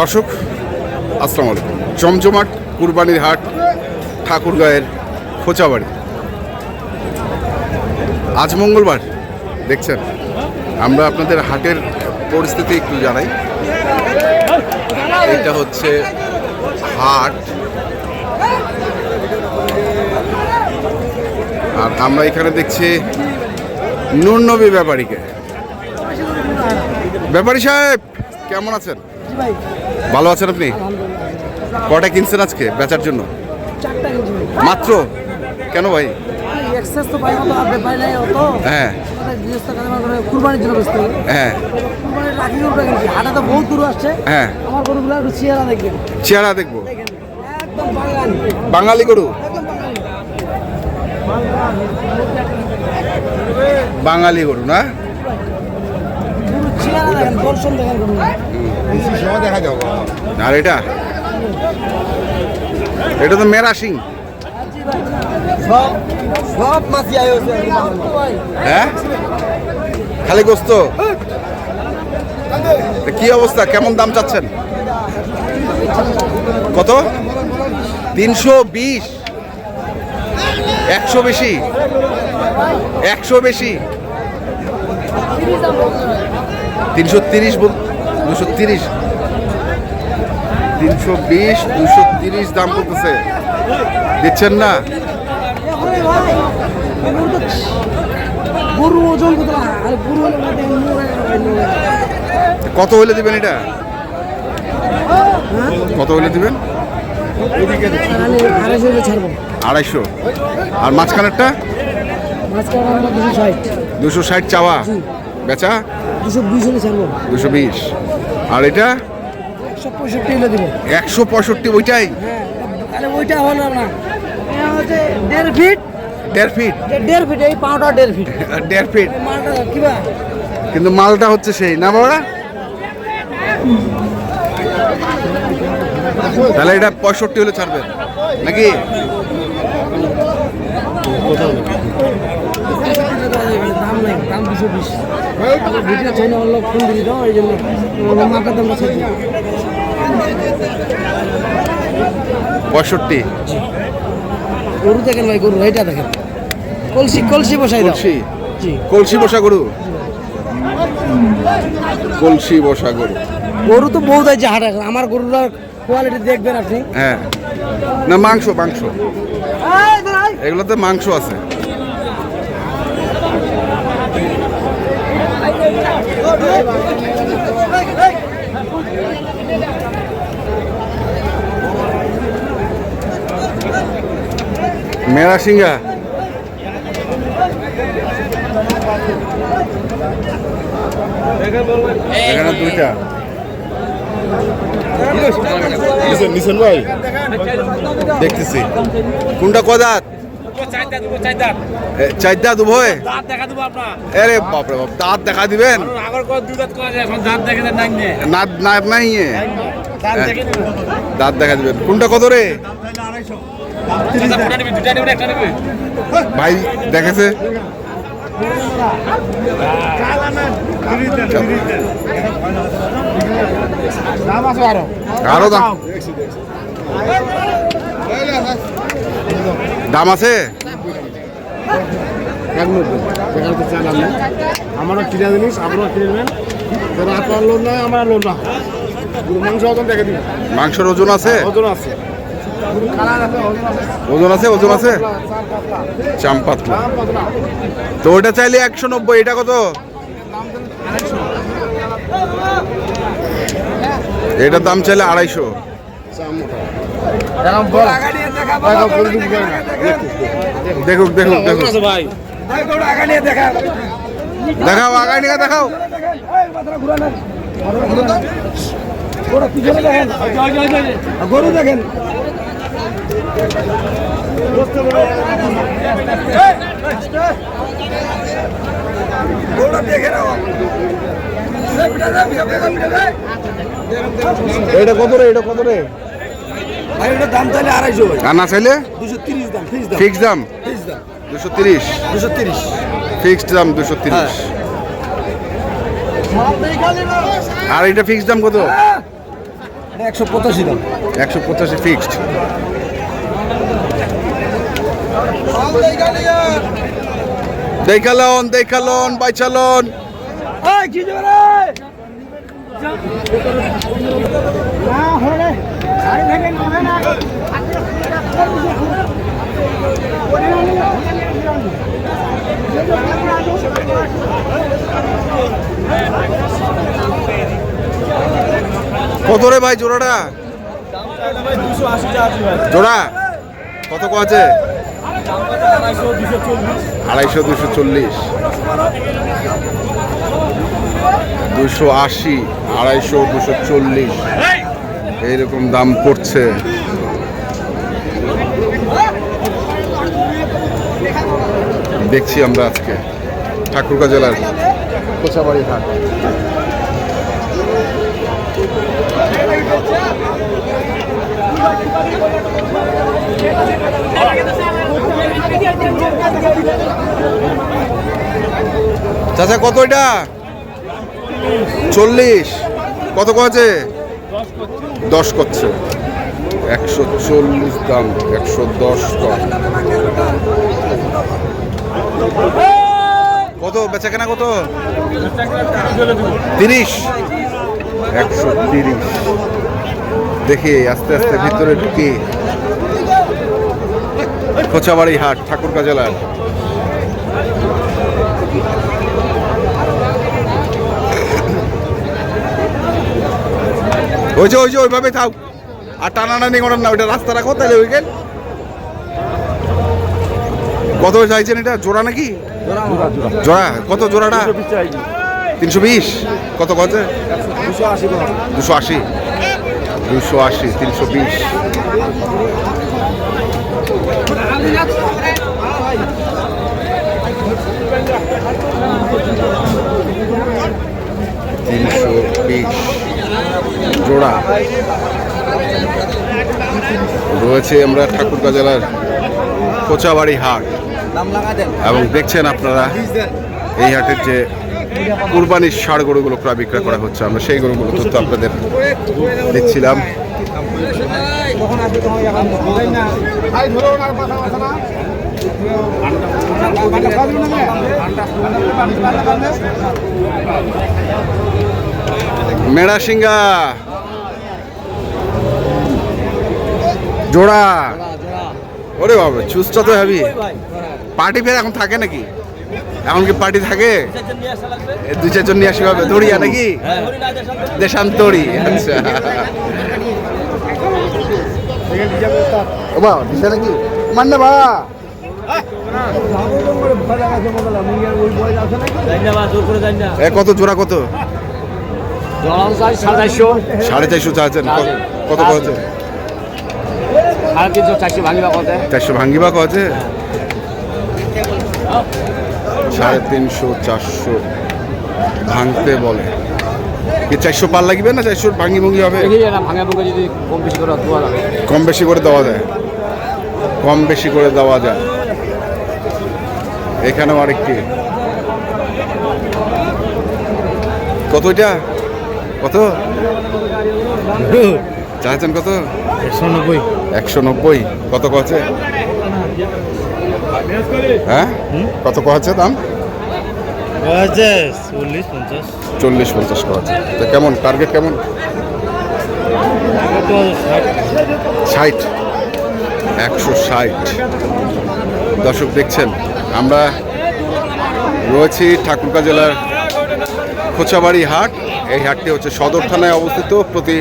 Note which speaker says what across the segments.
Speaker 1: দর্শক, আসসালামু আলাইকুম। জমজমাট কুরবানির হাট, ঠাকুরগাঁয়ের খোঁচাবাড়ি। আজ মঙ্গলবার, দেখছেন? আমরা আপনাদের হাটের পরিস্থিতি একটু জানাই। এটা হচ্ছে হাট। আর আমরা এখানে দেখছি নুরনবী ব্যাপারীকে। ব্যাপারী সাহেব, কেমন আছেন? ভালো আছেন আপনি? কটা কিনছেন আজকে বেচার জন্য? মাত্র? কেন ভাই? হ্যাঁ। হ্যাঁ হ্যাঁ।
Speaker 2: আমার গরুগুলো একটু চেহারা
Speaker 1: দেখব।
Speaker 2: বাঙালি।
Speaker 1: গরু?
Speaker 2: বাঙালি
Speaker 1: গরু না
Speaker 2: গরুর চেহারা দেখেন দর্শন দেখেন গরু
Speaker 1: আর এটা? এটা তো মেরা সিং। হ্যাঁ? খালি গোস্ত? কি অবস্থা? কেমন দাম চাচ্ছেন? কত? তিনশো বিশ। একশো বেশি? একশো বেশি? তিনশো তিরিশ বল দুশো তিরিশ। তিনশো বিশ দুশো তিরিশ দাম বলতেছে। দিচ্ছেন না?
Speaker 2: গরু ওজন কত? হলে
Speaker 1: দিবেন এটা? কত হলে দিবেন?
Speaker 2: আড়াইশো
Speaker 1: আর মাঝখানেরটা?
Speaker 2: দুশো ষাট।
Speaker 1: চাওয়া। বেচা?
Speaker 2: দুশো বিশ
Speaker 1: আর এটা?
Speaker 2: একশো পঁয়ষট্টি
Speaker 1: ওইটাই?
Speaker 2: হ্যাঁ ওইটা হলো না। দেড় ফিট।
Speaker 1: দেড় ফিট?
Speaker 2: দেড় ফিট এই পাউডার দেড় ফিট।
Speaker 1: দেড় ফিট। কিন্তু মালটা হচ্ছে সেই না বাবা তাহলে এটা পঁয়ষট্টি হলে ছাড়বে। নাকি?
Speaker 2: নাই দাম দুশো বিশ। ভিডিও চাই না হলো ফোন দিলি তো এই জন্য মাটার ছাড় দিই
Speaker 1: পঁয়ষট্টি।
Speaker 2: গরু দেখেন ভাই গরু এইটা দেখেন। কলসি কলসি বসাই দাও।
Speaker 1: কলসি?
Speaker 2: জি।
Speaker 1: কলসি বসা গরু? কলসি বসা গরু।
Speaker 2: গরু তো বহুত আছে হাট এখন আমার গরুটার কোয়ালিটি দেখবেন আপনি।
Speaker 1: হ্যাঁ। না মাংস মাংস। এগুলোতে মাংস আছে। মেরা সিংহা। এখানে দুইটা। নিছেন ভাই দেখতেছি। কোনটা কদাত? চার দাঁত উভয়? আরে বাপরে বাপ দাঁত দেখা দিবেন?
Speaker 3: দেন নাই। দাঁত দেখে
Speaker 1: দিবেন। কোনটা কত রে?
Speaker 3: নিবি?
Speaker 1: ভাই দেখেছে? আরও দাম। দাম আছে?
Speaker 4: এক নব্বই সেখানে তো চাল আমারও কিনে জিনিস আপনারা কিনে নেবেন। যারা আপনার লোন নয় আমার লোন না মাংস ওজন দেখে দিন
Speaker 1: মাংসের ওজন আছে?
Speaker 4: ওজন আছে। ওজন আছে।
Speaker 1: ওজন আছে ওজন আছে?
Speaker 4: চার পাতলা।
Speaker 1: চাম পাতলা। তো ওটা চাইলে একশো নব্বই এটা কত? এটার দাম চাইলে আড়াইশো। দেখুক দেখুক দেখুক
Speaker 4: ভাই।
Speaker 1: দেখাও আগাই নিয়ে দেখাও।
Speaker 2: গরু দেখেন গরু দেখেন
Speaker 1: এটা কত রে এটা কত রে?
Speaker 2: ভাই দাম তাহলে আড়াইশো ভাই।
Speaker 1: আর না চাইলে?
Speaker 2: দুশো তিরিশ দাম ফিক্স দাম।
Speaker 1: ফিক্স দাম?
Speaker 2: ফিক্স দাম।
Speaker 1: দুশো তিরিশ?
Speaker 2: দুশো তিরিশ।
Speaker 1: ফিক্সড দাম দুশো তিরিশ। আর এটা ফিক্সড দাম কত?
Speaker 2: একশো পঁচাশি দাম।
Speaker 1: একশো পঁচাশি ফিক্সড দেখালন দেখালন বাইচালন।
Speaker 2: কি যাবে না
Speaker 1: কত রে ভাই জোড়াটা? জোড়া? কত কো আছে? আড়াইশো দুশো চল্লিশ। দুশো আশি, আড়াইশো দুশো চল্লিশ। এইরকম দাম পড়ছে। দেখছি আমরা আজকে। ঠাকুরগাঁ জেলার কোচাবাড়ি হাট। চাচা, কত এটা? চল্লিশ। কত আছে দশ করছে। একশো চল্লিশ দাম, একশো দশ কত? বেচা কেনা কত? তিরিশ। একশো তিরিশ। দেখি, আস্তে আস্তে ভিতরে ঢুকি। কোচাবাড়ি হাট, ঠাকুরগাঁ জেলার। ওই যে ওই যে, ওইভাবে থাক। আর টানাটানি করেন না, ওইটা রাস্তা রাখো তাহলে ওইখান? কত চাইছেন এটা? জোড়া নাকি? জোড়া, কত জোড়াটা? তিনশো বিশ। কত কত? দুশো আশি। দুশো আশি, তিনশো বিশ। তিনশো জোড়া রয়েছে আমরা ঠাকুরগাঁ জেলার কোচাবাড়ি হাট। এবং দেখছেন আপনারা এই হাটের যে কুরবানির ষাড় গরুগুলো ক্রয় বিক্রয় করা হচ্ছে আমরা সেই গরুগুলো তথ্য আপনাদের দিচ্ছিলাম। মেড়া জোড়া। ওরে বাবা চুজটা তো হ্যাভি পার্টি ফের এখন থাকে নাকি? এখন কি পার্টি থাকে? দুই চারজন নিয়ে আসি হবে। দড়িয়া নাকি? দেশান্তরি আচ্ছা। ও বাবা দিশা নাকি? মান্না বা এ কত জোড়া কত?
Speaker 4: সাতাইশশো
Speaker 1: সাড়ে চারশো। চাচ্ছেন কত- কত
Speaker 4: সাড়ে চারশো ভাঙিবা কথা
Speaker 1: চারশো ভাঙ্গিবা কছে সাড়ে তিনশো চারশো ভাঙতে বলে। কি চারশো পার লাগবে না চারশো ভাঙ্গি ভঙ্গি হবে?
Speaker 4: ভাঙা কম বেশি করে দেওয়া যাবে
Speaker 1: কম বেশি করে দেওয়া যায়। কম বেশি করে দেওয়া যায়। এখানেও আরেকটি। কত এটা কত? চাচ্ছেন কত?
Speaker 4: একশো নব্বই।
Speaker 1: একশো নব্বই। কত কছে হ্যাঁ? কত কছে দাম?
Speaker 4: চল্লিশ পঞ্চাশ।
Speaker 1: চল্লিশ পঞ্চাশ কছে তো কেমন? টার্গেট কেমন? ষাট। একশো ষাট। দর্শক দেখছেন আমরা রয়েছি ঠাকুরগাঁ জেলার খোঁচাবাড়ি হাট। এই হাটটি হচ্ছে সদর থানায় অবস্থিত। প্রতি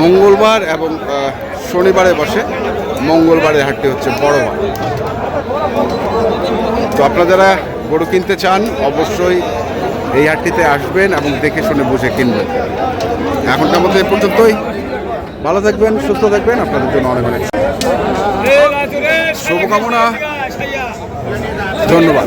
Speaker 1: মঙ্গলবার এবং শনিবারে বসে মঙ্গলবারের হাটটি হচ্ছে বড় হাট। তো আপনারা যারা গরু কিনতে চান, অবশ্যই এই হাটটিতে আসবেন এবং দেখে শুনে বুঝে কিনবেন। এখনকার মতো এ পর্যন্তই। ভালো থাকবেন, সুস্থ থাকবেন। আপনাদের জন্য অনেক অনেক শুভকামনা। ধন্যবাদ।